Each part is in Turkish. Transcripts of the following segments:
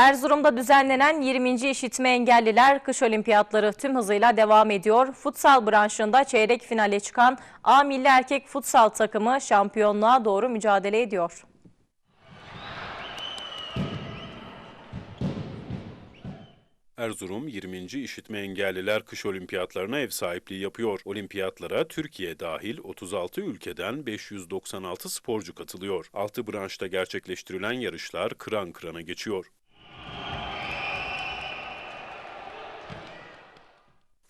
Erzurum'da düzenlenen 20. İşitme Engelliler Kış Olimpiyatları tüm hızıyla devam ediyor. Futsal branşında çeyrek finale çıkan A Milli Erkek Futsal takımı şampiyonluğa doğru mücadele ediyor. Erzurum 20. İşitme Engelliler Kış Olimpiyatlarına ev sahipliği yapıyor. Olimpiyatlara Türkiye dahil 36 ülkeden 596 sporcu katılıyor. 6 branşta gerçekleştirilen yarışlar kıran kırana geçiyor.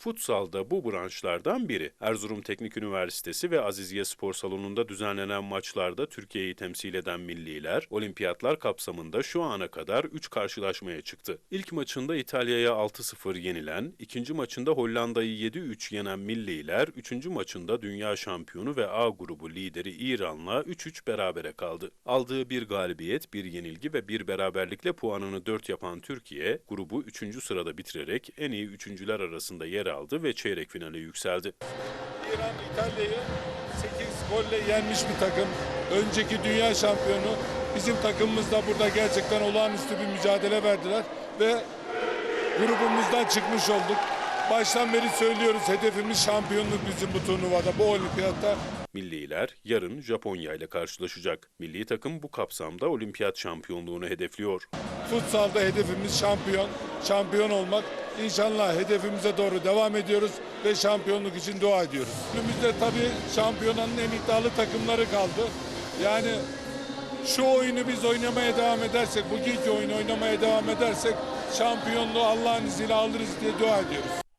Futsal da bu branşlardan biri. Erzurum Teknik Üniversitesi ve Aziziye Spor Salonu'nda düzenlenen maçlarda Türkiye'yi temsil eden milliler, olimpiyatlar kapsamında şu ana kadar 3 karşılaşmaya çıktı. İlk maçında İtalya'ya 6-0 yenilen, ikinci maçında Hollanda'yı 7-3 yenen milliler, üçüncü maçında dünya şampiyonu ve A grubu lideri İran'la 3-3 berabere kaldı. Aldığı bir galibiyet, bir yenilgi ve bir beraberlikle puanını 4 yapan Türkiye, grubu 3. sırada bitirerek en iyi üçüncüler arasında yer aldı ve çeyrek finale yükseldi. İran İtalya'yı 8 golle yenmiş bir takım. Önceki dünya şampiyonu. Bizim takımımız da burada gerçekten olağanüstü bir mücadele verdiler ve grubumuzdan çıkmış olduk. Baştan beri söylüyoruz hedefimiz şampiyonluk bizim bu turnuvada, bu olimpiyatta. Milliler yarın Japonya ile karşılaşacak. Milli takım bu kapsamda olimpiyat şampiyonluğunu hedefliyor. Futsalda hedefimiz şampiyon, şampiyon olmak. İnşallah hedefimize doğru devam ediyoruz ve şampiyonluk için dua ediyoruz. Önümüzde tabii şampiyonanın en iddialı takımları kaldı. Yani şu oyunu biz oynamaya devam edersek, bugünkü oyunu oynamaya devam edersek şampiyonluğu Allah'ın izniyle alırız diye dua ediyoruz.